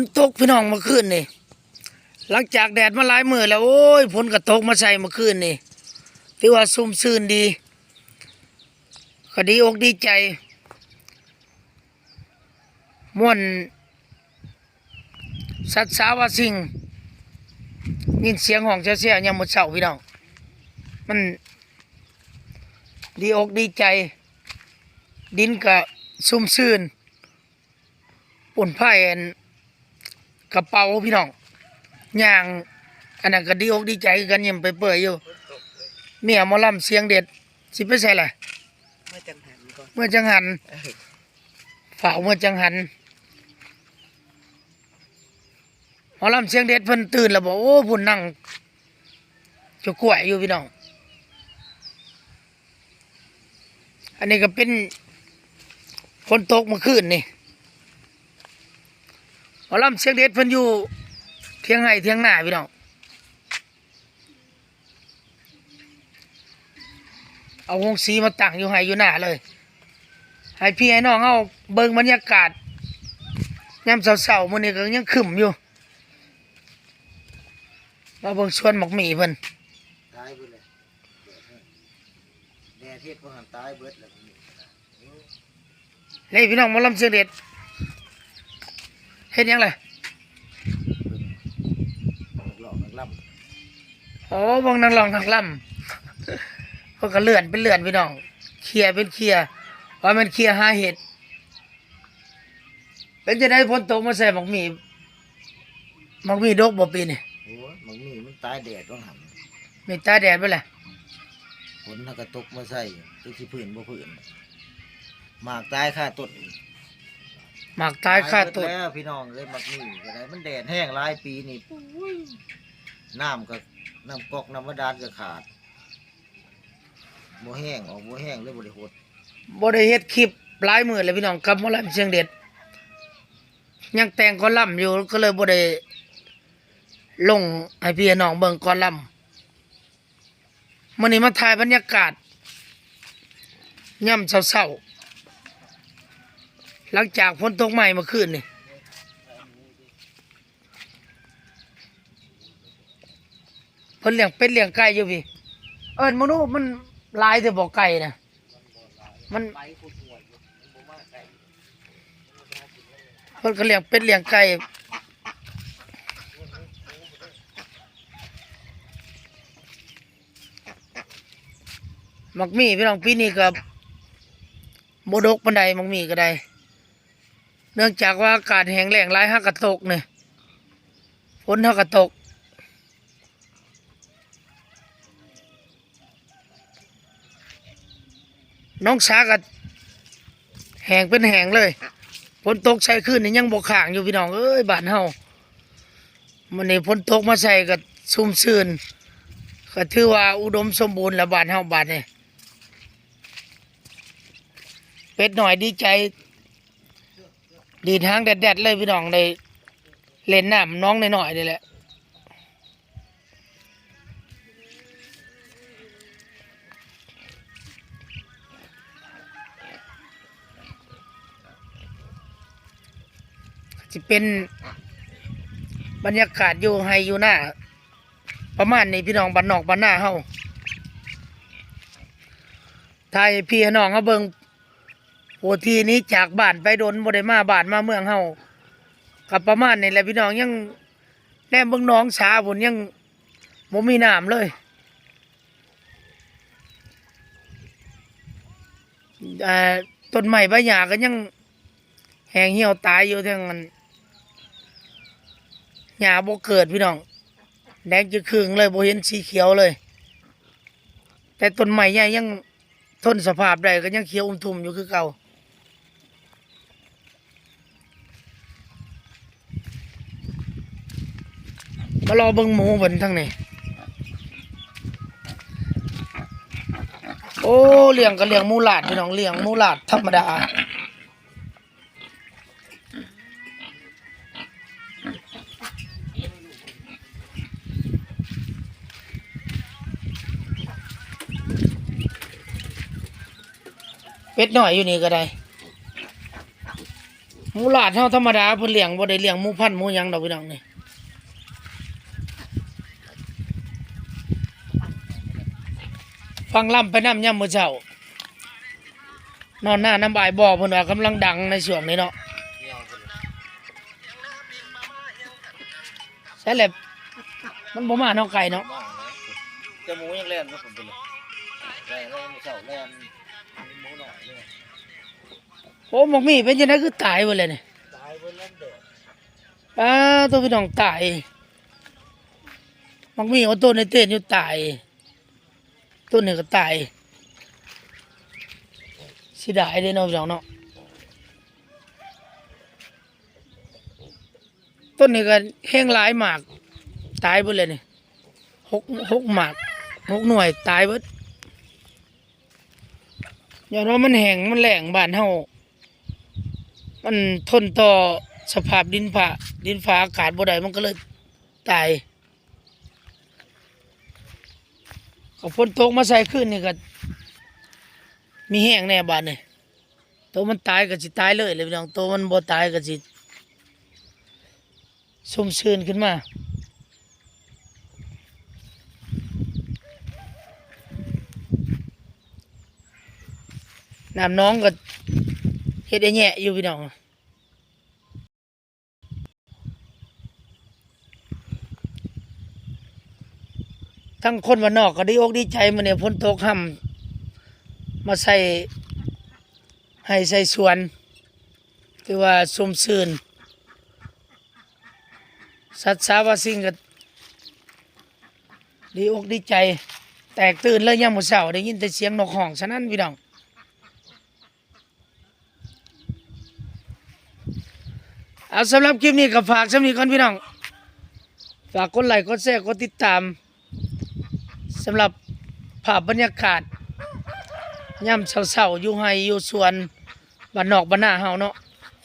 นตกพี่น้องมื่อคืนนี่ หลังจากแดดมาหลายมือแล้วโอ้ยฝนก็ตกมาใส่มื่อคืนนี่ถือว่าซุ่มซื่นดีก็ดีอกดีใจม่วนสัตว์สาวาสิ่งยินเสียงห้องเสียๆยามมื้อเช้าพี่น้องมัน ดีอกดีใจ ดินก็ซุ่มซื่นปุ่นไผ่อัน กระเป๋าพี่น้องย่างอันนั้นก็ดีอกดีใจคือกันยิ้มไปเปื่อยอยู่เมียหมอลำเสียงเด็ด สิไปใส่ละเมื่อจังหันก่อนเมื่อจังหันฝ่าเมื่อจังหันหมอลำเสียงเด็ดเพิ่นตื่นแล้วบอกโอ้พุ่นนั่งจะกล้วยอยู่พี่น้อง อันนี้ก็เป็นฝนตกเมื่อคืนนี่ห มอลำเสียงเด็ดเพิ่นอยู่ เทียงไห้เทียงหน้าพี่น้องเอาวงสีมาตั้งอยู่ไห้อยู่หน้าเลย ให้พี่ให้น้องเอาเบิ่งบรรยากาศยามเสาๆมื้อนี้ก็ยังขึ้มอยู่มาเบิ่งสวนหมกหมีเพิ่นตายเบิดเลยแดดเฮ็ดบ่หันตายเบิดแล้วนี่นี่พี่น้องหมาลำเสียงเด็ด เฮ็ดหยังล่ะหลอกนักล่อ๋อเบิ่งนางรองนางลำเพิ่นก็เลื่อนเป็นเลื่อนพี่น้องเคลียร์เป็นเคลียร์ว่ามันเคลียร์หาเห็ดเป็นจะได้พ้นตกมาใส่หมกหมีหมกหมีดกบ่ปีนี่ำโอ้ยมันมีมันตายแดดต้องหันมีตาแดดไปแหละฝนถ้ากระตกมาใส่ตึกสิพื้นบ่พื้นหมากตายค่าต้น หมากตายค่าต้นเบิดแล้วพี่น้องเลยมักมีก็ได้มันแดดแห้งหลายปีนี่ปุ้ยน้ำก็น้ำก๊อกน้ำบาดาลก็ขาดบ่แห้งออกบ่แห้งเลยบ่ได้หดบ่ได้เฮ็ดคลิปหลายมื้อแล้วพี่น้องกับหมอลำเสียงเด็ด ยังแต่งกอลัมน์อยู่ก็เลยบ่ได้ลงให้พี่น้องเบิ่งกอลัมน์มื้อนี้มาถ่ายบรรยากาศย่ำเช้าๆ หลังจากฝนตกใหม่มื่อคืนนี่เพิ่นเลี้ยงเป็ดเลี้ยงไก่อยู่พี่ เอิ้นมนุษย์มันลายแต่บ่ไก่นะมันเพิ่นก็เลี้ยงเป็ดเลี้ยงไก่มักมีพี่น้องปีนี้ก็บ่ดกปานใดมักมีก็ได้ เนื่องจากว่าอากาศแห้งแล้งหลายฮักกะตกเนี่ยฝนฮักกะตก น้องสาก็แห้งเป็นแห้งเลยฝนตกใส่ขึ้นนี่ยังบกข่างอยู่พี่น้องเอ้ยบานเฮามันนี่ฝนตกมาใส่ก็ซุ่มซื่นก็ถือว่าอุดมสมบูรณ์แล้วบ้านเฮาบานนี่เป็ดหน่อยดีใจ ดีทางแดดๆเลยพี่น้องได้เล่นน้ำน้องหน่อยๆนี่แหละจะเป็นบรรยากาศอยู่ให้อยู่หน้า ประมาณนี้พี่น้องบ้านนอกบ้านหน้าเฮาทายพี่น้องเขาเบิง โอทีนี้จากบ้านไปโดนบ่ได้มาบ้านมาเมืองเฮากับประมาณนี้แหละพี่น้องยังแนมเบิ่งน้องสาผลยังบ่มีน้ำเลย ต้นไม้ใบหญ้าก็ยังแห้งเหี่ยวตายอยู่ทั้งนั้นหญ้าบ่เกิดพี่น้อง แดงจะครึ่งเลยบ่เห็นสีเขียวเลย แต่ต้นไม้ใหญ่ยังทนสภาพได้ก็ยังเขียวอุ้มทุ่มอยู่คือเก่า บารอเบิ่งหมูเบิ่นทั้งนี้โอ้เลี้ยงก็เลี้ยงมูหลาดพี่น้องเลี้ยงมูหลาดธรรมดาเป็ดหน่อยอยู่นี่ก็ได้มูลาดเฮาธรรมดาเพิ่นเลี้ยงบ่ได้เลี้ยงมูพันธุ์มูยังดอกพี่น้องนี่ ฟังล่ำไปน้ำย่ำมื้อเช้านอนหน้าน้ำบายบ่อเพิ่นว่ากำลังดังในช่วงนี้เนาะใช่แหละมันบ่มาเนาะไก่เนาะมากเลยจะหมูยังแล่นก็ผมไปเลยแล่นแล้วเสาแล่นหมูหน่อยเลยโอ้หมกมีเป็นจังไดคือตายเบิดเลยนี่ตายบนเล่นเด็กอ้าตัวพี่น้องตายหมกมีเอาต้นในเต้นอยู่ตาย ต้นนี้ก็ตายสิได้เด้เนาะพี่น้องเนาะต้นนี้ก็แห้งหลายหมาก ตายเบิดเลยนี่หกหกหมากหกหน่วยตายเบิดย้อนว่ามันแห้งมันแหลงบานเฮามันทนต่อสภาพดินฟ้าดินฟ้าอากาศบ่ได้มันก็เลยตาย ก็ฝนตกมาใส่ขึ้นนี่ก็มีแห้งแน่บาดนี่ตัวมันตายก็สิตายเลยเลยพี่น้องตัวมันบ่ตายก็สิชุ่มชื้นขึ้นมาน้ำน้องก็เฮ็ดได้แย่อยู่พี่น้อง ทั้งคนวันนอกก็ดีอกดีใจมาเนี่ยพ้นตกห่ำมาใส่ให้ใส่สวนถือว่าสมซื่นสัตว์สาวาสิ่งก็ดีอกดีใจ แตกตื่นเลยยามมื้อเช้าได้ยินแต่เสียงนกห้องฉะนั้นพี่น้องเอาสำหรับคลิปนี้ก็ฝากสำนีก่อนพี่น้อง ฝากกดไลค์กดแชร์กดติดตาม สำหรับภาพบรรยากาศย่ำเศร้าๆอยู่ไฮอยู่สวนบ้านนอกบ้านหน้าเฮาเนาะ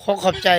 ขอขอบใจ